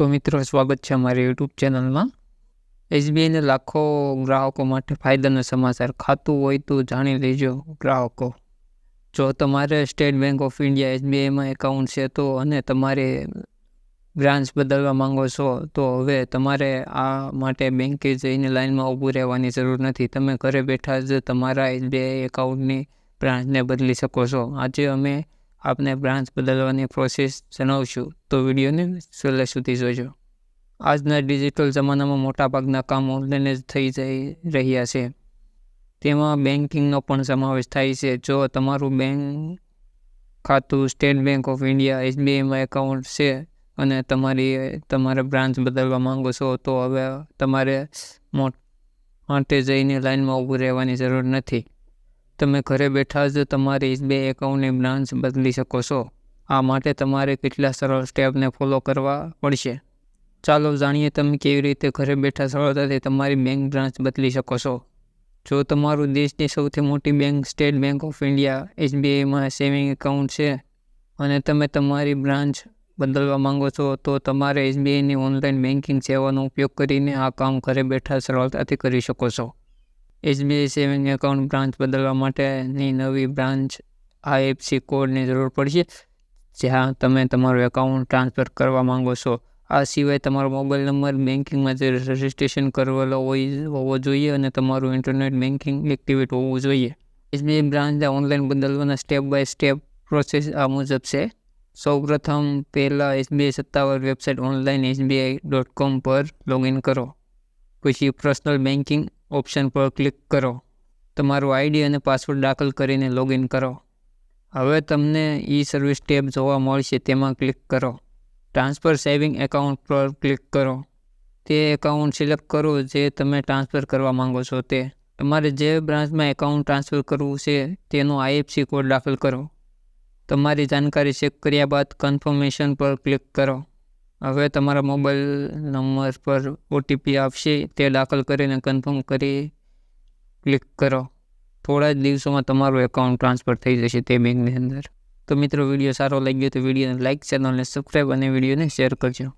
તો મિત્રો, સ્વાગત છે અમારી યુટ્યુબ ચેનલમાં. એસબીઆઈને લાખો ગ્રાહકો માટે ફાયદાનો સમાચાર. ખાતું હોય તો જાણી લેજો ગ્રાહકો. જો તમારે સ્ટેટ બેંક ઓફ ઇન્ડિયા એસબીઆઈમાં એકાઉન્ટ છે તો અને તમારે બ્રાન્ચ બદલવા માંગો છો, તો હવે તમારે આ માટે બેંકે જઈને લાઇનમાં ઊભું રહેવાની જરૂર નથી. તમે ઘરે બેઠા જ તમારા એસબીઆઈ એકાઉન્ટની બ્રાન્ચને બદલી શકો છો. આજે અમે આપને બ્રાન્ચ બદલવાની પ્રોસેસ જણાવશું. તો વિડીયોને છેલ્લે સુધી જોજો. આજના ડિજિટલ જમાનામાં મોટાભાગના કામ ઓનલાઈન જ થઈ જઈ રહ્યા છે. તેમાં બેન્કિંગનો પણ સમાવેશ થાય છે. જો તમારું બેંક ખાતું સ્ટેટ બેંક ઓફ ઇન્ડિયા એસબીઆઈમાં એકાઉન્ટ છે અને તમારી, તમારે બ્રાન્ચ બદલવા માંગો છો, તો હવે તમારે માટે જઈને લાઇનમાં ઊભું રહેવાની જરૂર નથી. તમે ઘરે બેઠા જ તમારી એસબીઆઈ એકાઉન્ટની બ્રાન્ચ બદલી શકો છો. આ માટે તમારે કેટલા સરળ સ્ટેપને ફોલો કરવા પડશે. ચાલો જાણીએ તમે કેવી રીતે ઘરે બેઠા સરળતાથી તમારી બેંક બ્રાન્ચ બદલી શકો છો. જો તમારું દેશની સૌથી મોટી bank State Bank of India એસબીઆઈમાં saving account છે અને તમે તમારી બ્રાન્ચ બદલવા માંગો છો, તો તમારે એસબીઆઈની ઓનલાઈન બેન્કિંગ સેવાનો ઉપયોગ કરીને આ કામ ઘરે બેઠા સરળતાથી કરી શકો છો. એસબીઆઈ સેવિંગ એકાઉન્ટ બ્રાન્ચ બદલવા માટેની નવી બ્રાન્ચ આઈએફસી કોડની જરૂર પડશે, જ્યાં તમે તમારું એકાઉન્ટ ટ્રાન્સફર કરવા માંગો છો. આ સિવાય તમારો મોબાઈલ નંબર બેન્કિંગમાં જે રજિસ્ટ્રેશન કરેલો હોય, હોવો જોઈએ અને તમારું ઇન્ટરનેટ બેન્કિંગ એક્ટિવેટ હોવું જોઈએ. એસબીઆઈ બ્રાન્ચ ઓનલાઈન બદલવાના સ્ટેપ બાય સ્ટેપ પ્રોસેસ આ મુજબ છે. સૌપ્રથમ પહેલાં એસબીઆઈ સત્તાવાર website online SBI dot com પર લોગિન કરો. પછી પર્સનલ બેન્કિંગ ઓપ્શન પર ક્લિક કરો. તમારું આઈડી અને પાસવર્ડ દાખલ કરીને લોગિન કરો. હવે તમને ઈ સર્વિસ ટેબ જોવા મળશે, તેમાં ક્લિક કરો. ટ્રાન્સફર સેવિંગ એકાઉન્ટ પર ક્લિક કરો. તે એકાઉન્ટ સિલેક્ટ કરો જે તમે ટ્રાન્સફર કરવા માંગો છો તે. તમારે જે બ્રાન્ચમાં એકાઉન્ટ ટ્રાન્સફર કરવું છે તેનો આઈએફસી કોડ દાખલ કરો. તમારી જાણકારી ચેક કર્યા બાદ કન્ફર્મેશન પર ક્લિક કરો. હવે તમારા મોબાઈલ નંબર પર ઓટીપી આપશે તે દાખલ કરીને કન્ફર્મ કરી ક્લિક કરો. થોડા જ દિવસોમાં તમારું એકાઉન્ટ ટ્રાન્સફર થઈ જશે તે બેંકની અંદર. તો મિત્રો વીડિયો સારો લાગ્યો તો વિડીયોને લાઇક ચેનલને સબસ્ક્રાઈબ અને વિડીયોને શેર કરજો.